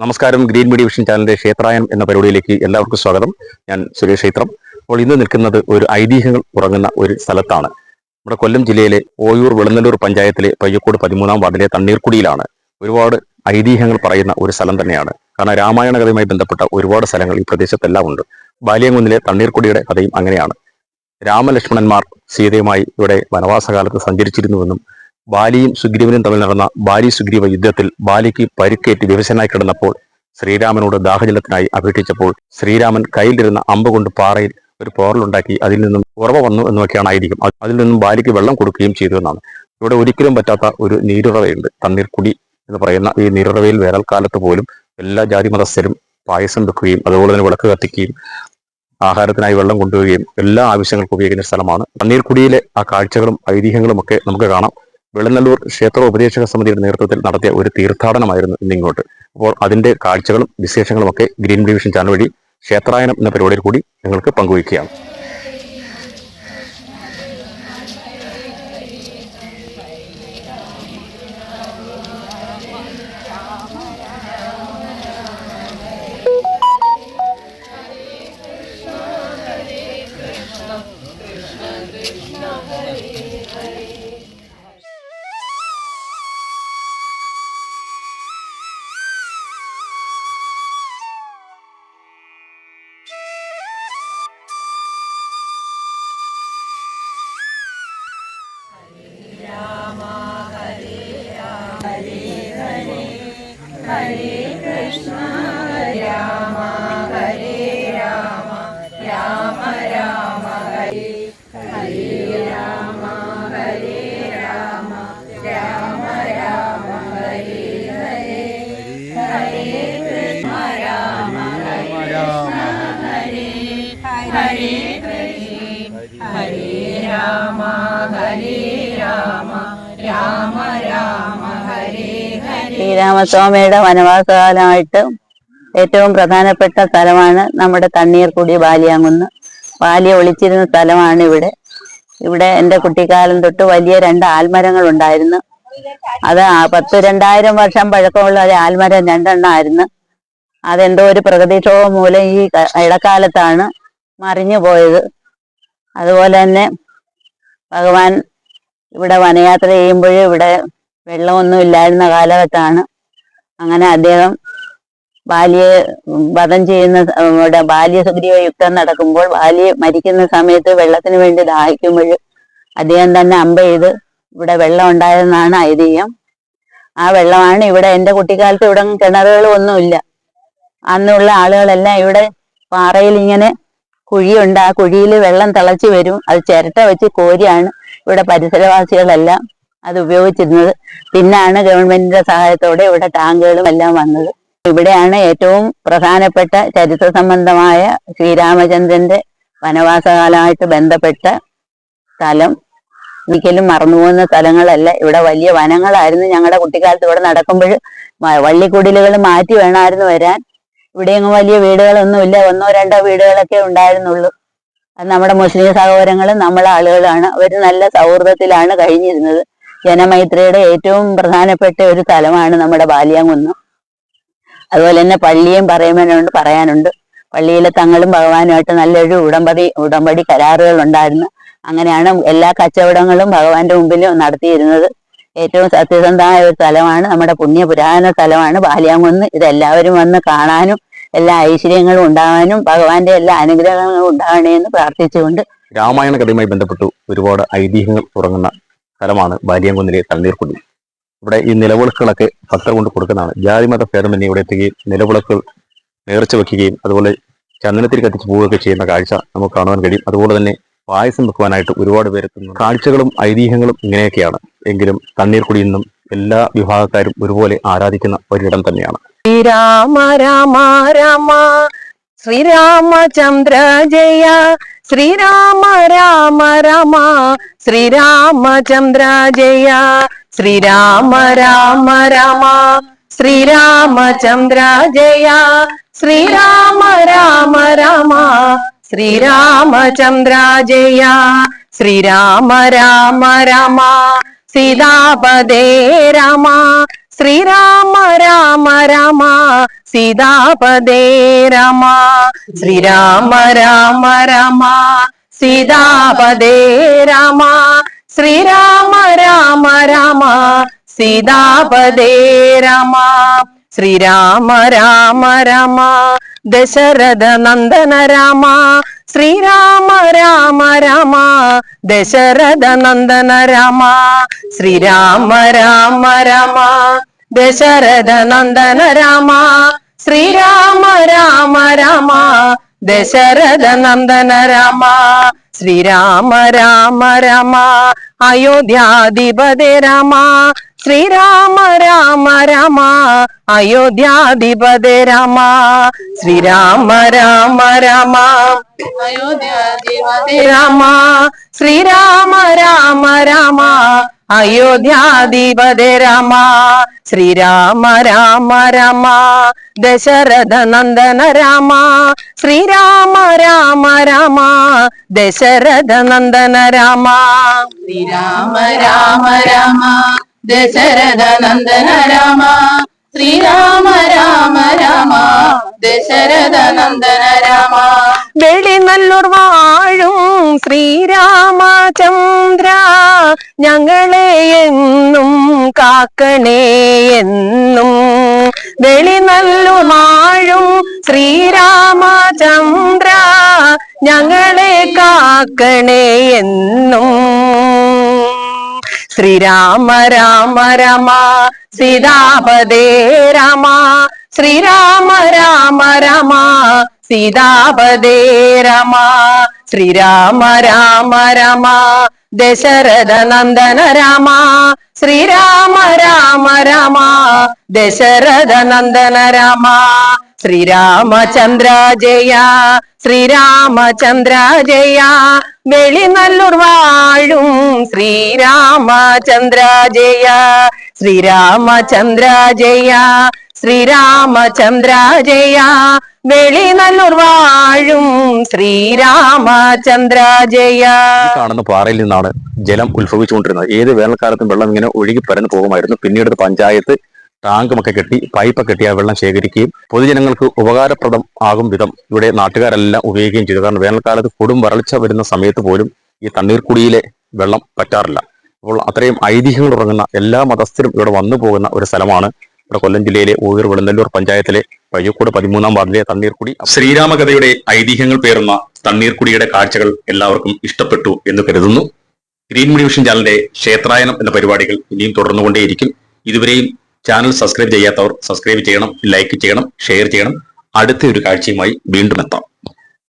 നമസ്കാരം. Green media vision ചാനലിന്റെ ക്ഷേത്രായം എന്ന പരിപാടിയിലേക്ക് എല്ലാവർക്കും സ്വാഗതം. ഞാൻ സുരേഷ് ക്ഷേത്രം. അപ്പോൾ ഇന്ന് നിൽക്കുന്നത് ഒരു ഐതിഹ്യങ്ങൾ ഉറങ്ങുന്ന ഒരു സ്ഥലത്താണ്. നമ്മുടെ കൊല്ലം ജില്ലയിലെ ഓയൂർ വെളുന്നല്ലൂർ പഞ്ചായത്തിലെ പയ്യക്കോട് പതിമൂന്നാം വാർഡിലെ തണ്ണീർക്കുടിയിലാണ് ഒരുപാട് ഐതിഹ്യങ്ങൾ പറയുന്ന ഒരു സ്ഥലം തന്നെയാണ്. കാരണം രാമായണ കഥയുമായി ബന്ധപ്പെട്ട ഒരുപാട് സ്ഥലങ്ങൾ ഈ പ്രദേശത്തെല്ലാം ഉണ്ട്. ബാലിയംകുന്നിലെ തണ്ണീർക്കുടിയുടെ കഥയും അങ്ങനെയാണ്. രാമലക്ഷ്മണന്മാർ സീതയുമായി ഇവിടെ വനവാസകാലത്ത് സഞ്ചരിച്ചിരുന്നുവെന്നും ബാലിയും സുഗ്രീവനും തമ്മിൽ നടന്ന ബാലി സുഗ്രീവ യുദ്ധത്തിൽ ബാലിക്ക് പരിക്കേറ്റ് വിവശനായി കിടന്നപ്പോൾ ശ്രീരാമനോട് ദാഹജലത്തിനായി അപേക്ഷിച്ചപ്പോൾ ശ്രീരാമൻ കയ്യിലിരുന്ന അമ്പ് കൊണ്ട് പാറയിൽ ഒരു പോറലുണ്ടാക്കി അതിൽ നിന്നും ഉറവ വന്നു എന്നൊക്കെയാണ് ആയിരിക്കും അതിൽ നിന്നും ബാലിക്ക് വെള്ളം കൊടുക്കുകയും ചെയ്തു എന്നാണ്. ഇവിടെ ഒരിക്കലും പറ്റാത്ത ഒരു നീരുറവയുണ്ട്. തണ്ണീർക്കുടി എന്ന് പറയുന്ന ഈ നീരുറവയിൽ വേനൽക്കാലത്ത് പോലും എല്ലാ ജാതി മതസ്ഥരും പായസം വെക്കുകയും അതുപോലെ തന്നെ വിളക്ക് കത്തിക്കുകയും ആഹാരത്തിനായി വെള്ളം കൊണ്ടുപോവുകയും എല്ലാ ആവശ്യങ്ങൾക്കും ഉപയോഗിക്കുന്ന സ്ഥലമാണ്. തണ്ണീർക്കുടിയിലെ ആ കാഴ്ചകളും ഐതിഹ്യങ്ങളും ഒക്കെ നമുക്ക് കാണാം. വെള്ളനല്ലൂർ ക്ഷേത്ര ഉപദേശക സമിതിയുടെ നേതൃത്വത്തിൽ നടത്തിയ ഒരു തീർത്ഥാടനമായിരുന്നു ഇന്നിങ്ങോട്ട്. അപ്പോൾ അതിന്റെ കാഴ്ചകളും വിശേഷങ്ങളും ഒക്കെ ഗ്രീൻ ഡിവിഷൻ ചാനൽ വഴി ക്ഷേത്രായനം എന്ന പരിപാടിയിൽ കൂടി നിങ്ങൾക്ക് പങ്കുവയ്ക്കുകയാണ്. ശ്രീരാമസ്വാമിയുടെ വനവാസകാലമായിട്ട് ഏറ്റവും പ്രധാനപ്പെട്ട സ്ഥലമാണ് നമ്മുടെ തണ്ണീർക്കുടി ബാലിയാങ്കുന്ന്. ബാല്യ ഒളിച്ചിരുന്ന സ്ഥലമാണ് ഇവിടെ. ഇവിടെ എന്റെ കുട്ടിക്കാലം തൊട്ട് വലിയ രണ്ട് ആൽമരങ്ങൾ ഉണ്ടായിരുന്നു അത് ആ പത്ത് രണ്ടായിരം വർഷം പഴക്കമുള്ള ഒരു ആൽമരം രണ്ടെണ്ണമായിരുന്നു അതെന്തോ ഒരു പ്രകൃതിക്ഷോഭം മൂലം ഈ ഇടക്കാലത്താണ് മറിഞ്ഞു പോയത്. അതുപോലെ തന്നെ ഭഗവാൻ ഇവിടെ വനയാത്ര ചെയ്യുമ്പോൾ ഇവിടെ വെള്ളമൊന്നും ഇല്ലായിരുന്ന കാലഘട്ടമാണ്. അങ്ങനെ അദ്ദേഹം ബാല്യെ വധം ചെയ്യുന്ന ഇവിടെ ബാല്യ സുഗ്രീവ യുക്തം നടക്കുമ്പോൾ ബാല്യ മരിക്കുന്ന സമയത്ത് വെള്ളത്തിന് വേണ്ടി ദാഹിക്കുമ്പോൾ അദ്ദേഹം തന്നെ അമ്പ ചെയ്ത് ഇവിടെ വെള്ളം ഉണ്ടായതെന്നാണ് ഐതിഹ്യം. ആ വെള്ളമാണ് ഇവിടെ എന്റെ കുട്ടിക്കാലത്ത് ഇവിടെ കിണറുകളും ഒന്നുമില്ല അന്നുള്ള ആളുകളെല്ലാം ഇവിടെ പാറയിൽ ഇങ്ങനെ കുഴിയുണ്ട്. ആ കുഴിയിൽ വെള്ളം തിളച്ച് വരും. അത് ചിരട്ട വെച്ച് കോരിയാണ് ഇവിടെ പരിസരവാസികളെല്ലാം അത് ഉപയോഗിച്ചിരുന്നത്. പിന്നാണ് ഗവൺമെന്റിന്റെ സഹായത്തോടെ ഇവിടെ ടാങ്കുകളും എല്ലാം വന്നത്. ഇവിടെയാണ് ഏറ്റവും പ്രധാനപ്പെട്ട ചരിത്ര സംബന്ധമായ ശ്രീരാമചന്ദ്രന്റെ വനവാസകാലമായിട്ട് ബന്ധപ്പെട്ട സ്ഥലം. ഒരിക്കലും മറന്നുപോകുന്ന സ്ഥലങ്ങളല്ല. ഇവിടെ വലിയ വനങ്ങളായിരുന്നു ഞങ്ങളുടെ കുട്ടിക്കാലത്ത് ഇവിടെ നടക്കുമ്പോൾ വള്ളിക്കുടിലുകൾ മാറ്റി വേണമായിരുന്നു വരാൻ. ഇവിടെയെങ്ങും വലിയ വീടുകളൊന്നുമില്ല. ഒന്നോ രണ്ടോ വീടുകളൊക്കെ ഉണ്ടായിരുന്നുള്ളൂ. അത് നമ്മുടെ മുസ്ലിം സഹോദരങ്ങളും നമ്മളെ ആളുകളാണ്. അവർ നല്ല സൗഹൃദത്തിലാണ് കഴിഞ്ഞിരുന്നത്. ജനമൈത്രിയുടെ ഏറ്റവും പ്രധാനപ്പെട്ട ഒരു സ്ഥലമാണ് നമ്മുടെ ബാല്യാങ്കുന്ന് അതുപോലെ തന്നെ പള്ളിയും പറയുവാനുണ്ട് പറയാനുണ്ട്. പള്ളിയിലെ തങ്ങളും ഭഗവാനുമായിട്ട് നല്ലൊരു ഉടമ്പടി ഉടമ്പടി കരാറുകൾ ഉണ്ടായിരുന്നു അങ്ങനെയാണ് എല്ലാ കച്ചവടങ്ങളും ഭഗവാന്റെ മുമ്പിൽ നടത്തിയിരുന്നത്. ഏറ്റവും സത്യസന്ധമായ ഒരു സ്ഥലമാണ് നമ്മുടെ പുണ്യ പുരാതന സ്ഥലമാണ് ബാല്യാങ്കുന്ന്. ഇതെല്ലാവരും വന്ന് കാണാനും എല്ലാ ഐശ്വര്യങ്ങളും ഉണ്ടാവാനും ഭഗവാന്റെ എല്ലാ അനുഗ്രഹങ്ങളും ഉണ്ടാവണേ എന്ന് പ്രാർത്ഥിച്ചുകൊണ്ട് രാമായണ കഥയുമായി ബന്ധപ്പെട്ടു ഒരുപാട് ഐതിഹ്യങ്ങൾ തുടങ്ങുന്ന സ്ഥലമാണ് ബാലിയംകുന്നിലെ തണ്ണീർക്കുടി. ഇവിടെ ഈ നിലവിളക്കുകളൊക്കെ ഭക്തർ കൊണ്ട് കൊടുക്കുന്നതാണ്. ജാതിമത ഭേദമന്യേ ഇവിടെ എത്തുകയും നിലവിളക്കുകൾ നേർച്ച വെക്കുകയും അതുപോലെ ചന്ദനത്തിൽ കത്തിച്ച് പോവുകയൊക്കെ ചെയ്യുന്ന കാഴ്ച നമുക്ക് കാണുവാൻ കഴിയും. അതുപോലെ തന്നെ പായസം വെക്കുവാനായിട്ട് ഒരുപാട് പേരെത്തുന്നു കാഴ്ചകളും ഐതിഹ്യങ്ങളും ഇങ്ങനെയൊക്കെയാണ്. എങ്കിലും തണ്ണീർക്കുടി ഇന്നും എല്ലാ വിഭാഗക്കാരും ഒരുപോലെ ആരാധിക്കുന്ന ഒരിടം തന്നെയാണ്. ശ്രീരാമ രാമ രാമ ശ്രീരാമചന്ദ്ര ജയ. ശ്രീരാമ രാമ രാമ ശ്രീരാമചന്ദ്ര ജയ. ശ്രീരാമ രാമ രാമ ശ്രീരാമചന്ദ്ര ജയ. ശ്രീരാമ രാമ രാമ ശ്രീരാമചന്ദ്ര ജയ ശ്രീരാമ രാമ രാമ സീതാപദേ രാമ ശ്രീരാമ രാമ രാമ സീതാപദേ രാമ ശ്രീരാമ രാമ രാമ സീതാപദേ രാമ ശ്രീരാമ രാമ രാമ സീതാപദേ രാമ ശ്രീരാമ രാമ രാമ ദശരഥ നന്ദന രാമ ശ്രീരാമ രാമ രാമ ദശരഥ നന്ദന രാമ ശ്രീരാമ രാമ രാമ ദശരഥ നന്ദന രാമ ശ്രീരാമ രാമ രാമ ദശരഥ നന്ദന രാമ ശ്രീരാമ രാമ രാമ അയോധ്യാധിപതി രാമ ശ്രീരാമ രാമ രാമ അയോധ്യാധിപതി രാമ. ശ്രീരാമ രാമ രാമ അയോധ്യാധിപതി രാമ. ശ്രീരാമ രാമ രാമ അയോധ്യാധിപതി രാമ. ശ്രീരാമ രാമ രാമ ദശരഥ നന്ദന രാമ. ശ്രീരാമ രാമ രാമ ദശരഥ നന്ദന രാമ. ശ്രീരാമ രാമ രാമ. ദശരഥ നന്ദന രാമ ശ്രീരാമ രാമ രാമ ദശരഥ നന്ദന രാമ വെളി നല്ലൂർ വാഴും ശ്രീരാമചന്ദ്ര ഞങ്ങളെ എന്നും കാക്കണേ എന്നും. വെളി നല്ലൂർ വാഴും ശ്രീരാമചന്ദ്ര ഞങ്ങളെ കാക്കണേ എന്നും. ശ്രീരാമ രാമ രമ സീതാപദേ രമ ശ്രീരാമ രാമ രമ സീതാപദേ രമ ശ്രീരാമ രാമ രമ ദശരഥ നന്ദന രാമ ശ്രീരാമ രാമ രമ ദശരഥ നന്ദന രാമ. ശ്രീരാമചന്ദ്ര ജയ ശ്രീരാമചന്ദ്ര ജയ. വെളിനല്ലൂർ വാഴും ശ്രീരാമചന്ദ്ര ജയ ശ്രീരാമചന്ദ്ര ജയ ശ്രീരാമചന്ദ്ര ജയ. വെളിനല്ലൂർ വാഴും ശ്രീരാമചന്ദ്ര ജയ. കാണുന്ന പാറയിൽ നിന്നാണ് ജലം ഉത്ഭവിച്ചുകൊണ്ടിരുന്നത്. ഏത് വേനൽക്കാലത്തും വെള്ളം ഇങ്ങനെ ഒഴുകി പരന്നു പോകുമായിരുന്നു. പിന്നീട് പഞ്ചായത്ത് ടാങ്കുമൊക്കെ കെട്ടി പൈപ്പ് കെട്ടി ആ വെള്ളം ശേഖരിക്കുകയും പൊതുജനങ്ങൾക്ക് ഉപകാരപ്രദം ആകും വിധം ഇവിടെ നാട്ടുകാരെല്ലാം ഉപയോഗിക്കുകയും ചെയ്തു. കാരണം വേനൽക്കാലത്ത് കൊടും വരൾച്ച വരുന്ന സമയത്ത് പോലും ഈ തണ്ണീർക്കുടിയിലെ വെള്ളം പറ്റാറില്ല. അപ്പോൾ അത്രയും ഐതിഹ്യങ്ങൾ ഉറങ്ങുന്ന എല്ലാ മതസ്ഥരും ഇവിടെ വന്നു പോകുന്ന ഒരു സ്ഥലമാണ് ഇവിടെ കൊല്ലം ജില്ലയിലെ ഊയർ വെളുന്നല്ലൂർ പഞ്ചായത്തിലെ പയ്യക്കോട് പതിമൂന്നാം വാർഡിലെ തണ്ണീർക്കുടി. ശ്രീരാമകഥയുടെ ഐതിഹ്യങ്ങൾ പേറുന്ന തണ്ണീർക്കുടിയുടെ കാഴ്ചകൾ എല്ലാവർക്കും ഇഷ്ടപ്പെട്ടു എന്ന് കരുതുന്നു. ഗ്രീൻ മീഡിയ വിഷൻ ചാനലിന്റെ ക്ഷേത്രായനം എന്ന പരിപാടികൾ ഇനിയും തുടർന്നുകൊണ്ടേയിരിക്കും. ഇതുവരെയും ചാനൽ സബ്സ്ക്രൈബ് ചെയ്യാത്തവർ സബ്സ്ക്രൈബ് ചെയ്യണം ലൈക്ക് ചെയ്യണം ഷെയർ ചെയ്യണം. അടുത്ത ഒരു കാഴ്ചയുമായി വീണ്ടും എത്താം.